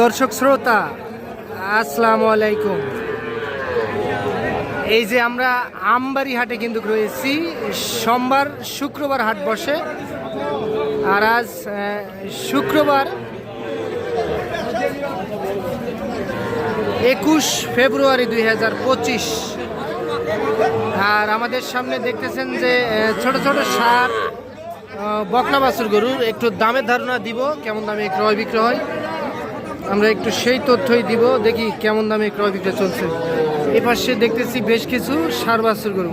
দর্শক শ্রোতা, আসসালামু আলাইকুম। এই যে আমরা আমবাড়ি হাটে কিন্তু রয়েছি, সোমবার শুক্রবার হাট বসে। আর আজ শুক্রবার একুশ ফেব্রুয়ারি দুই হাজার পঁচিশ। আর আমাদের সামনে দেখতেছেন যে ছোট ছোট সার বকনা বাছুর গরুর একটু দামের ধারণা দিব, কেমন দামে ক্রয় বিক্রয় হয়। আমরা একটু সেই তথ্যই দিব দেখি কেমন দামে ক্রয় বিক্রয় চলছে। এ পাশে দেখতেছি বেশ কিছু সার বাছুর গরু।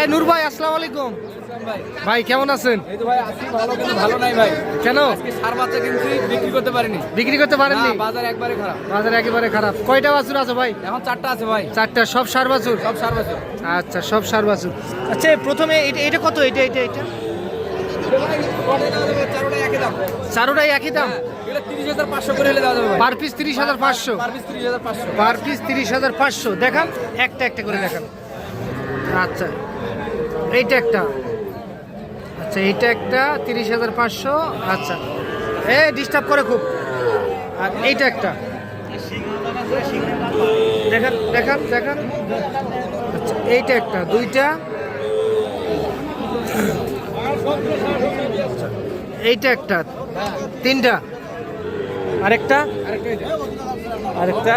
এই নূর ভাই আসসালাম আলাইকুম। ভাই। কেমন আছেন? এই তো ভাই আজকে ভালো নাই ভাই। কেন? সার বাচ্চা কিন্তু বিক্রি করতে পারিনি। বিক্রি করতে পারেননি? না, বাজার একবারে খারাপ। বাজার একেবারে খারাপ। কয়টা বাছুর আছে ভাই? এখন চারটা আছে ভাই। চারটা সব সার বাছুর? সব সার বাচ্চা আচ্ছা সব সার বাছুর। আচ্ছা প্রথমে এটা এটা কত? এটা এটা এটা চারোটাই একই দাম? পাঁচশো পার পিস তিরিশ হাজার পাঁচশো? পার পিস তিরিশ হাজার পাঁচশো। দেখান একটা একটা করে দেখান। আচ্ছা এইটা একটা। আচ্ছা এইটা একটা তিরিশ হাজার পাঁচশো। আচ্ছা এ ডিস্টার্ব করে খুব। আর এইটা একটা। দেখান দেখান দেখান। আচ্ছা এইটা একটা দুইটা। এইটা একটা। তিনটা। আরেকটা? আরেকটা।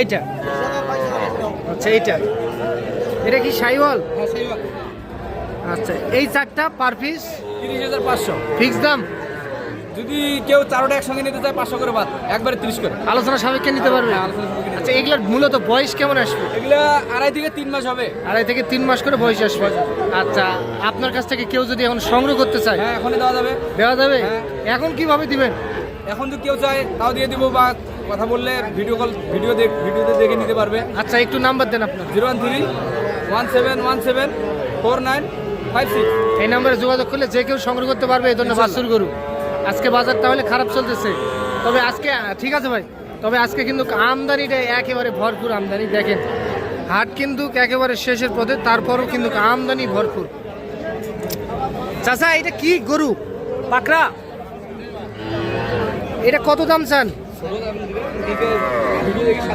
এইটা। আচ্ছা এইটা। এটা কি সাইওয়াল? হ্যাঁ, আচ্ছা এই চারটা পার পিস তিরিশ হাজার পাঁচশো। ফিক্স দাম? যদি কেউ চারোটা একসঙ্গে নিতে চায় পাঁচশো করে বাদ একবারে তিরিশ করে। আলোচনা সাপেক্ষে নিতে পারবে? হ্যাঁ, আলোচনা আচ্ছা এগুলোর মূলত বয়স কেমন আসবে? এগুলা আড়াই থেকে তিন মাস হবে। আড়াই থেকে তিন মাস করে বয়স আসবে। আচ্ছা আপনার কাছ থেকে কেউ যদি এখন সংগ্রহ করতে চায় হ্যাঁ এখনই দেওয়া যাবে। দেওয়া যাবে? হ্যাঁ। এখন কীভাবে দিবেন? এখন যদি কেউ চায় তাও দিয়ে দিব বা কথা বললে ভিডিও কল ভিডিও দেখ ভিডিওতে দেখে নিতে পারবে। আচ্ছা একটু নাম্বার দেন আপনার। Zero one three one seven one seven four nine five six. এই নাম্বারে যোগাযোগ করলে যে কেউ সংগ্রহ করতে পারবে। এই ধরনের বাছুর গরু আজকে বাজার তাহলে খারাপ চলতেছে। তবে আজকে ঠিক আছে ভাই। তবে আজকে কিন্তু আমদানিটা একেবারে ভরপুর আমদানি। দেখেন, হাট কিন্তু একেবারে শেষের পথে, তারপরও কিন্তু আমদানি ভরপুর। চাচা, এটা কি গরু? পাকড়া? এটা কত দাম চান?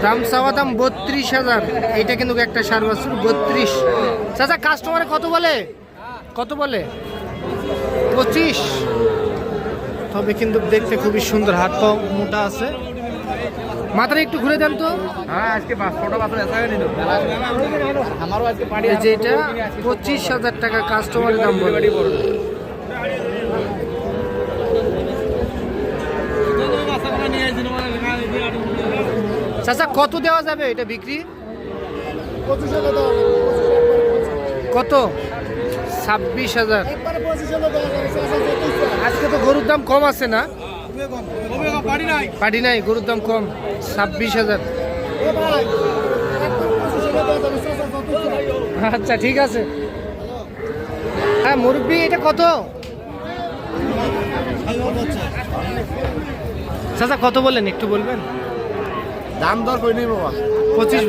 দাম চাওয়া দাম বত্রিশ হাজার। এটা কিন্তু একটা সার বাছুর, বত্রিশ। চাচা কাস্টমারে কত বলে? কত বলে? পঁচিশ। তবে কিন্তু দেখতে খুবই সুন্দর হাত পাও মোটা আছে। মাথাটা একটু ঘুরে দেন তো। হ্যাঁ আজকে পাঁচশোটা বাজার আমারও আজকে পাড়ি পঁচিশ হাজার টাকা কাস্টমারের দাম বলে। চাচা কত দেওয়া যাবে এটা বিক্রি? কত? ছাব্বিশ হাজার। আজকে তো গরুর দাম কম আছে না? পাটি নাই গরুর দাম কম ছাব্বিশ হাজার। আচ্ছা ঠিক আছে। হ্যাঁ মুরব্বি এটা কত? চাচা কত বললেন একটু বলবেন? দাম দর করে নিই বাবা। পঁচিশ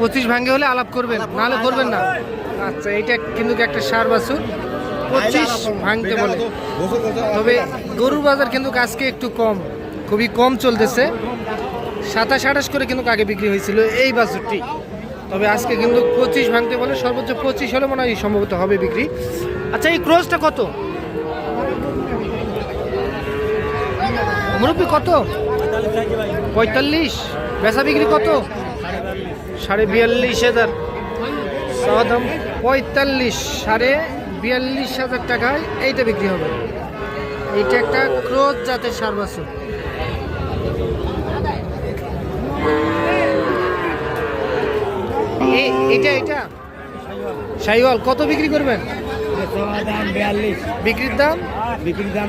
পঁচিশ ভাঙ্গে হলে আলাপ করবেন নাহলে করবেন না। আচ্ছা এটা কিন্তু একটা সার বাছুর। পঁচিশ ভাঙতে বলে। তবে গরুর বাজার কিন্তু আজকে একটু কম খুবই কম চলতেছে। সাতাশ আঠাশ করে কিন্তু আগে বিক্রি হয়েছিল এই বাছুরটি। তবে আজকে কিন্তু পঁচিশ ভাঙতে বলে সর্বোচ্চ পঁচিশ হলে মনে হয় সম্ভবত হবে বিক্রি। আচ্ছা এই ক্রোজটা কত? মুরব্বী কত? পঁয়তাল্লিশ। বেচা বিক্রি কত? সাড়ে বিয়াল্লিশ হাজার। দাম পঁয়তাল্লিশ সাড়ে বিয়াল্লিশ হাজার টাকায় এইটা বিক্রি হবে। এইটা একটা ক্রোধ জাতের সার বাছুর এ- এইটা এটা সাইওয়াল কত বিক্রি করবেন? বিক্রির দাম? বিক্রির দাম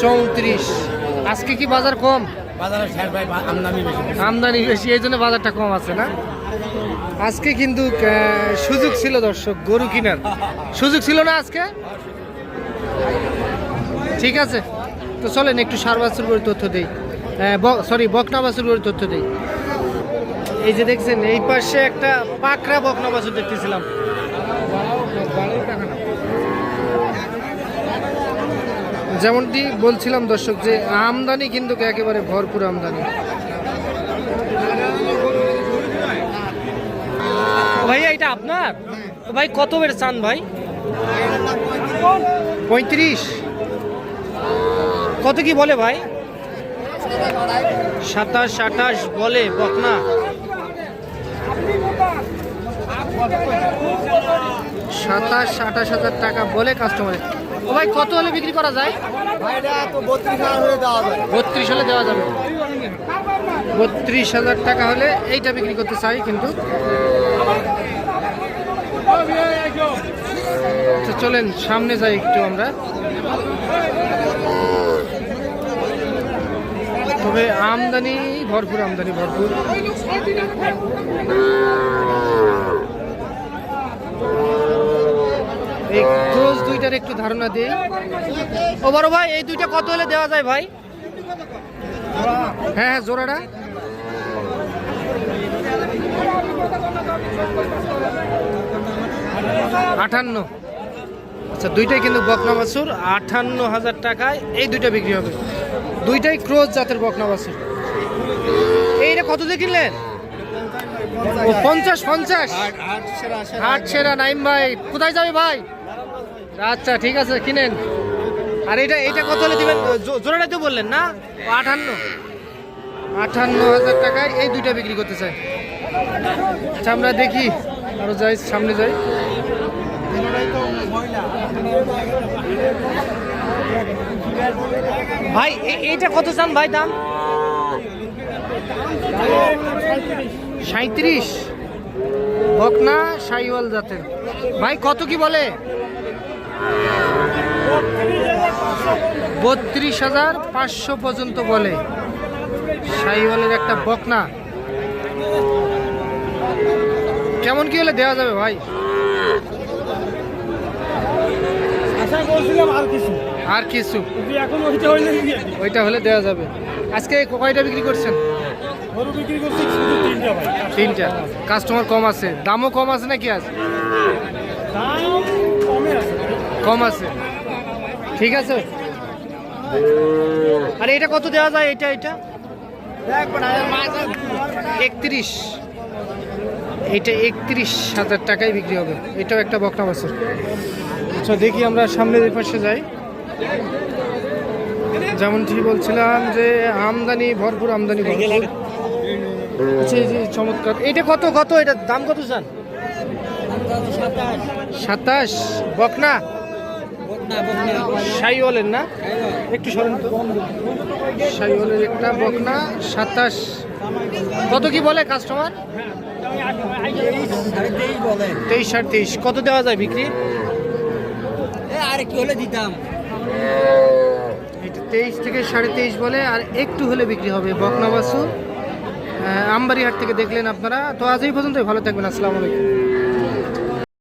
চৌত্রিশ। আজকে কি বাজার কম? বাজারে আমদানি বেশি এই জন্য বাজারটা কম আছে না? আজকে কিন্তু সুযোগ ছিল দর্শক, গরু কেনার। সুযোগ ছিল না আজকে? ঠিক আছে। তো চলেন, একটু সার করে তথ্য দেই। সরি বকনা বাছুর করে তথ্য দিই। এই যে দেখছেন, এই পাশে একটা পাকড়া বকনা বাছুর দেখতেছিলাম। যেমনটি বলছিলাম দর্শক, যে আমদানি কিন্তু একেবারে ভরপুর আমদানি। ভাইয়া এটা আপনার? ভাই কত বের চান ভাই? পঁয়ত্রিশ। কত কি বলে ভাই? সাতাশ আঠাশ বলে বকনা। সাতাশ আঠাশ হাজার টাকা বলে কাস্টমারে ও ভাই কত হলে বিক্রি করা যায়? বত্রিশ হলে দেওয়া যাবে। বত্রিশ হাজার টাকা হলে এইটা বিক্রি করতে চাই কিন্তু। তো চলেন, সামনে যাই একটু আমরা। তবে আমদানি, ভরপুর আমদানি, ভরপুর। এই দুইটার একটু ধারণা দিই। ও বড় ভাই, এই দুইটা কত হলে দেওয়া যায় ভাই? হ্যাঁ হ্যাঁ জোড়াটা। আটান্ন। আচ্ছা দুইটাই কিন্তু বকনা বাছুর আটান্ন হাজার টাকায় এই দুইটা বিক্রি হবে। দুইটাই ক্রোজ জাতের বকনা বাছুর এইটা কত দিয়ে কিনলেন? ও পঞ্চাশ পঞ্চাশ। হাট সেরা নাইম ভাই। কোথায় যাবে ভাই? আচ্ছা ঠিক আছে কিনেন। আর এটা এটা কত হলে দিবেন? জোড়াটাই তো বললেন না? ও আটান্ন হাজার টাকায় এই দুইটা বিক্রি করতে চাই আচ্ছা আমরা দেখি। আরও যাই, সামনে যাই। ভাই এইটা কত চান ভাই দাম? সাঁত্রিশ বকনা সাইওয়াল জাতের। ভাই, কত কি বলে? বত্রিশ হাজার পাঁচশো পর্যন্ত বলে। সাইওয়ালের একটা বকনা। কেমন কি হলে দেওয়া যাবে ভাই? আর কিছু। ওইটা হলে দেওয়া যাবে। আজকে কয়টা বিক্রি করছেন? তিনটা কাস্টমার কম আছে। দামও কম আছে নাকি আজ? কম আছে। ঠিক আছে? আর এটা কত দেওয়া যায়? এটা এটা? একত্রিশ। এটা একত্রিশ হাজার টাকায় বিক্রি হবে। এটাও একটা বকনা বছর আচ্ছা দেখি আমরা সামনের পাশে যাই। যেমনটি বলছিলাম যে আমদানি, ভরপুর আমদানি আচ্ছা চমৎকার। এটা কত কত? এটা দাম কত চান? সাতাশ? বকনা? সাইওয়ালের না? একটু সরেন তো। সাইওয়ালের একটা বকনা সাতাশ। কত কি বলে কাস্টমার তেইশ আর তেইশ। কত দেওয়া যায় বিক্রি? আর কি হলে দিতাম? এটা তেইশ থেকে সাড়ে তেইশ বলে আর একটু হলে বিক্রি হবে বকনা বাসু আমবাড়ি হাট থেকে দেখলেন আপনারা। তো আজ এই পর্যন্তই। ভালো থাকবেন। আসসালামু আলাইকুম।